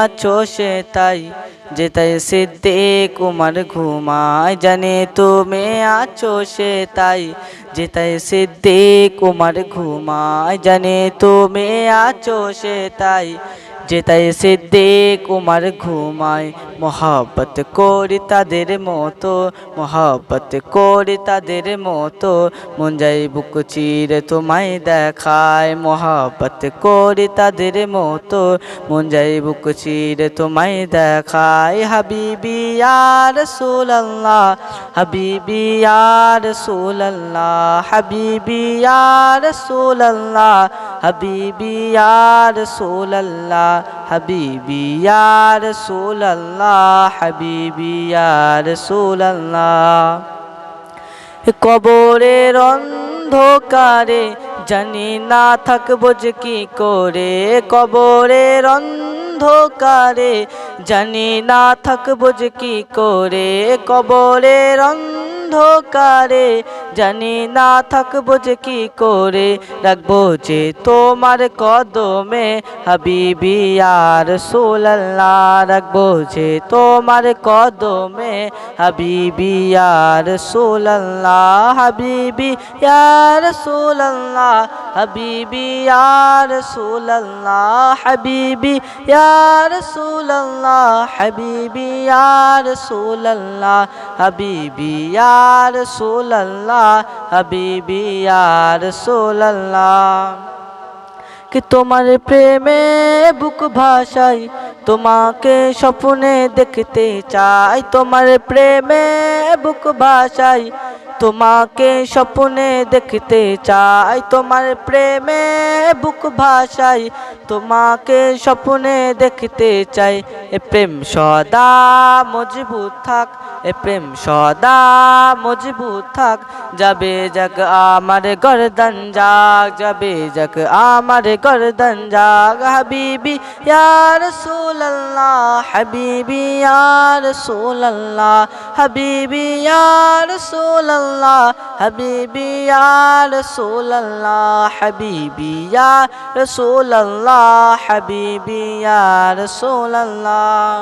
আছো সে তাই, যেতাই সিদ্দিক উমার ঘুমায় জানে তুমি আছো সে তাই, যেতাই সিদ্দিক উমার ঘুমায় জানে তুমি আছো সে তাই যেতাই সিদ্দিক উমার ঘুমায় মোহাব্বত করি তাদের মতো মোহাব্বত করি তাদের মতো মন যাই বুক চিরে তোমায় দেখায় মোহাব্বত করি তাদের মতো মন যাই বুক চিরে তোমায় দেখায় হাবিবি আর সুল্লাহ হাবিবি আর সুল্লাহ হাবিবি আর সুল্লাহ হাবিবি আর সুল্লাহ হাবিবি আর সুল্লাহ হাবিবি আর সুল্লাহ কবরের অন্ধকারে জানি না থাকব যে কি করে। কবরের অন্ধকারে জানি না থাকব যে কি করে। কবরের অন্ধকারে, জানি না থাকব যে কি করে, রাখব যে তোমার কদমে, হাবিবি আর সোল্লাহ রাখব যে তোমার কদমে, হাবিবি আর সোল্লাহ হাবিবি আর সোল্লাহ হাবিবি আর সোল্লাহ হাবিবি আর সোল্লাহ হাবিবি আর সোল্লাহ হাবিবি আর সোল্লাহ হাবিবি আর সোল্লাহ কি তোমার প্রেমে বুক ভাষাই তোমাকে স্বপ্নে দেখতে চাই। তোমার প্রেমে বুক ভাষাই তোমাকে স্বপ্নে দেখতে চাই। তোমার প্রেমে বুক ভাষাই তোমাকে স্বপ্নে দেখতে চাই। এ প্রেম সদা মজবুত থাক এ প্রেম সদা মজবুত থাক। যাবে জগ আমার গর্দন জাগ যাবে জগ আমার গর্দন জাগ হাবিবি ইয়ার সুল্লাহ হাবিবি ইয়ার সুল্লাহ হাবিবি ইয়ার সুল্লাহ হাবিবি ইয়ার সুল্লাহ হাবিবি ইয়ার সুল্লাহ হাবিবি ইয়ার সুল্লাহ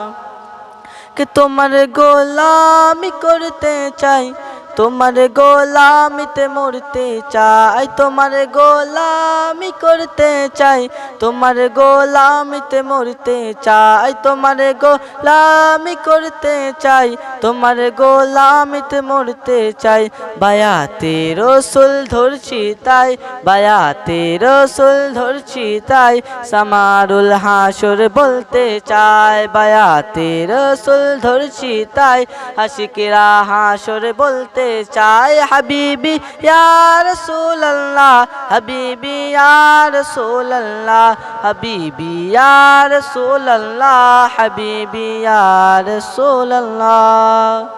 তোমার গোলামি করতে চাই। তোমার গোলামিতে মরতে চাই, তোমার গোলামি করতে চাই, তোমার গোলামিতে মরতে চাই, তোমার গোলামি করতে চাই, তোমার গোলামিতে মরতে চাই। বায়াতে রসুল ধরছি তাই, বায়াতে রসুল ধরছি তাই, সামারুল হাসর বলতে চাই, বায়াতে রসুল ধরছি তাই, আশিকেরা হাসর বলতে চাই হাবিবি ইয়ার সোল্লাহ হাবিবি ইয়ার সোল্লাহ হাবিবি ইয়ার সোল্লাহ হাবিবি ইয়ার সোল্লাহ